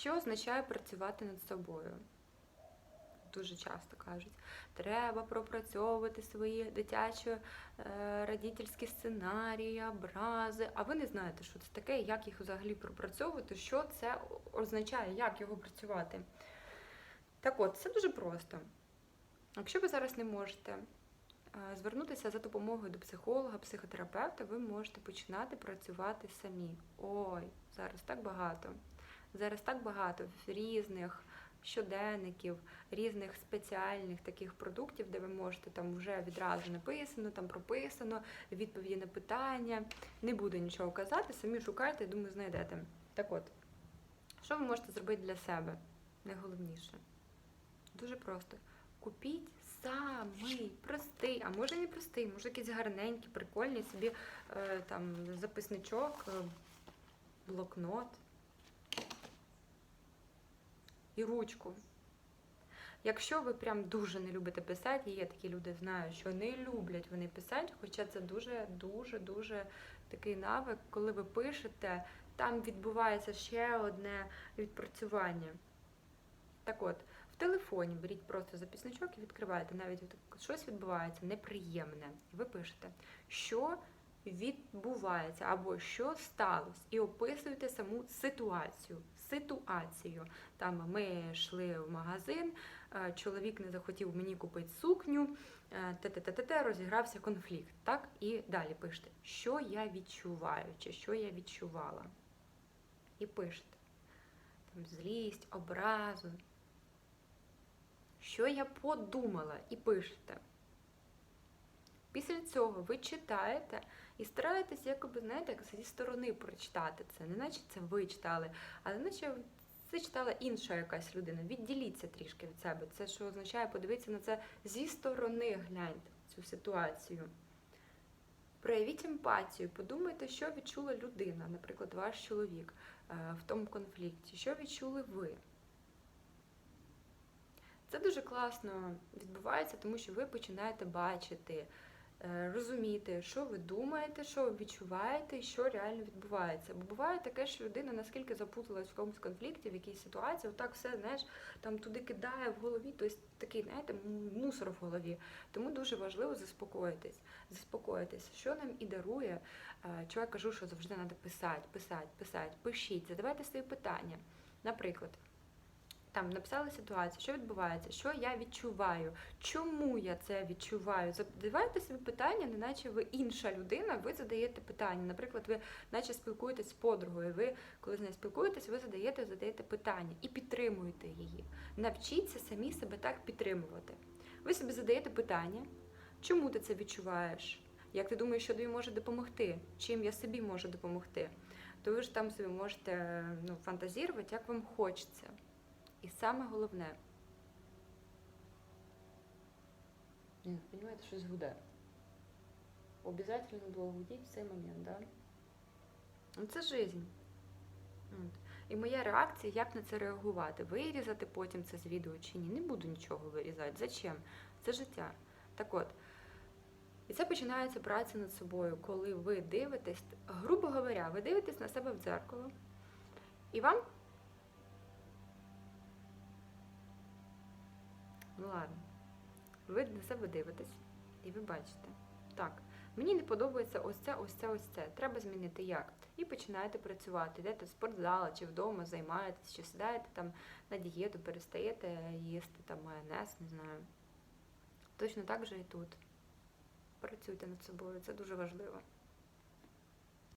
Що означає працювати над собою? Дуже часто кажуть, треба пропрацьовувати свої дитячі е, родительські сценарії, образи. А ви не знаєте, що це таке, як їх взагалі пропрацьовувати, що це означає, як його працювати. Так от, це дуже просто. Якщо ви зараз не можете е, звернутися за допомогою до психолога, психотерапевта, ви можете починати працювати самі. Ой, зараз так багато. Зараз так багато різних щоденників, різних спеціальних таких продуктів, де ви можете там вже відразу написано, там прописано, відповіді на питання. Не буду нічого казати, самі шукайте, думаю, знайдете. Так от, що ви можете зробити для себе? Найголовніше. Дуже просто. Купіть самий простий, а може не простий, може якийсь гарненький, прикольний собі е, там записничок, е, блокнот і ручку. Якщо ви прям дуже не любите писати, і є такі люди, знаю, що не люблять вони писати, хоча це дуже, дуже, дуже такий навик, коли ви пишете, там відбувається ще одне відпрацювання. Так от, в телефоні беріть просто записничок і відкриваєте. Навіть щось відбувається неприємне. І ви пишете, що відбувається або що сталося, і описуєте саму ситуацію. Ситуацію. Там ми йшли в магазин, е, чоловік не захотів мені купити сукню, е, те-те-те-те, розігрався конфлікт. Так? І далі пишете, що я відчуваю, чи що я відчувала. І пишете. Там злість, образу. Що я подумала, і пишете. Після цього ви читаєте і стараєтесь, якоби, знаєте, як зі сторони прочитати це. Не наче це ви читали, але наче це читала інша якась людина. Відділіться трішки від себе. Це що означає подивитися на це зі сторони, гляньте цю ситуацію. Проявіть емпатію, подумайте, що відчула людина, наприклад, ваш чоловік е, в тому конфлікті, що відчули ви. Це дуже класно відбувається, тому що ви починаєте бачити, розуміти, що ви думаєте, що ви відчуваєте і що реально відбувається. Бо буває таке, що людина наскільки запуталась в якомусь конфлікті, в якійсь ситуації, отак все, знаєш, там туди кидає в голові, тобто такий, знаєте, мусор в голові. Тому дуже важливо заспокоїтись. Заспокоїтись, що нам і дарує. е, Чого я кажу, що завжди треба писати, писати, писати, пишіть, задавайте свої питання. Наприклад. Там написали ситуацію, що відбувається, що я відчуваю, чому я це відчуваю. Задавайте собі питання, не наче ви інша людина, ви задаєте питання. Наприклад, ви наче спілкуєтесь з подругою. Ви, коли з нею спілкуєтесь, ви задаєте, задаєте питання і підтримуєте її. Навчіться самі себе так підтримувати. Ви собі задаєте питання, чому ти це відчуваєш? Як ти думаєш, що тобі може допомогти? Чим я собі можу допомогти? То ви ж там собі можете ну, фантазірувати, як вам хочеться. І саме головне. Розумієте, щось гуде. Обязательно було гудіть в цей момент, да? Ну, Це жизнь. От. І моя реакція, як на це реагувати? Вирізати потім це з відео чи ні? Не буду нічого вирізати. Зачем? Це життя. Так от. І це починається праця над собою, коли ви дивитесь, грубо говоря, ви дивитесь на себе в дзеркало, і вам Ну ладно. Ви на себе дивитесь і ви бачите. Так, мені не подобається ось це, ось це, ось це. Треба змінити як. І починаєте працювати. Йдете в спортзал чи вдома, займаєтесь, чи сідаєте там на дієту, перестаєте їсти там майонез, не знаю. Точно так же і тут. Працюйте над собою, це дуже важливо.